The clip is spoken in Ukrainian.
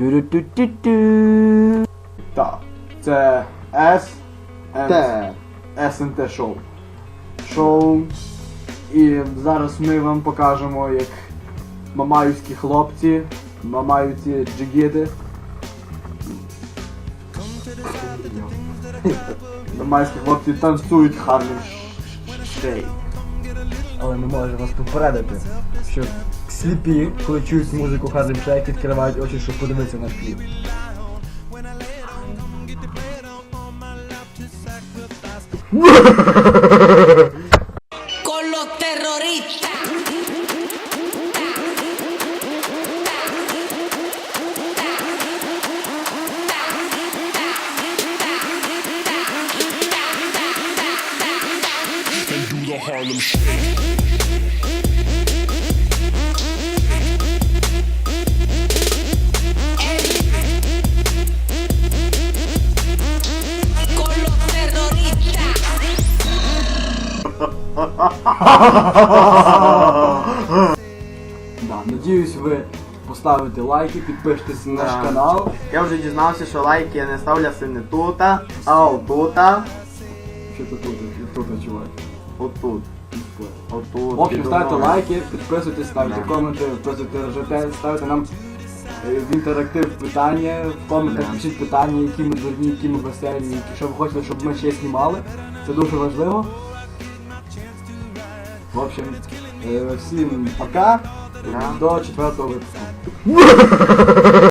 Ту-ру-ту-ту-ту. Так, це S Те. СНТ шоу. Шоу. І зараз ми вам покажемо, як мамаївські хлопці, мамаївці джигіти. Мамаївські хлопці танцюють Харлем Шейк. Але ми можемо вас попередити, що сліпі, коли чують музику Harlem Шейк, відкривають очі, щоб подивитися наш кліп. con los terroristas. Con los terroristas. Да, надіюсь, ви поставите лайки, підпишетесь на наш канал. Я вже дізнався, що лайки я не ставляся не тут, а отута. Що тут тут, тут чувак? Отут. Отут. В общем, ставте лайки, підписуйтесь, ставте коменти, писуйте ЖТ, ставте нам е, в інтерактив питання, в коментах пишіть питання, які ми дурні, які ми веселі, які що ви хочете, щоб ми ще знімали. Це дуже важливо. В общем, е, всім пока. До четвертого випуску.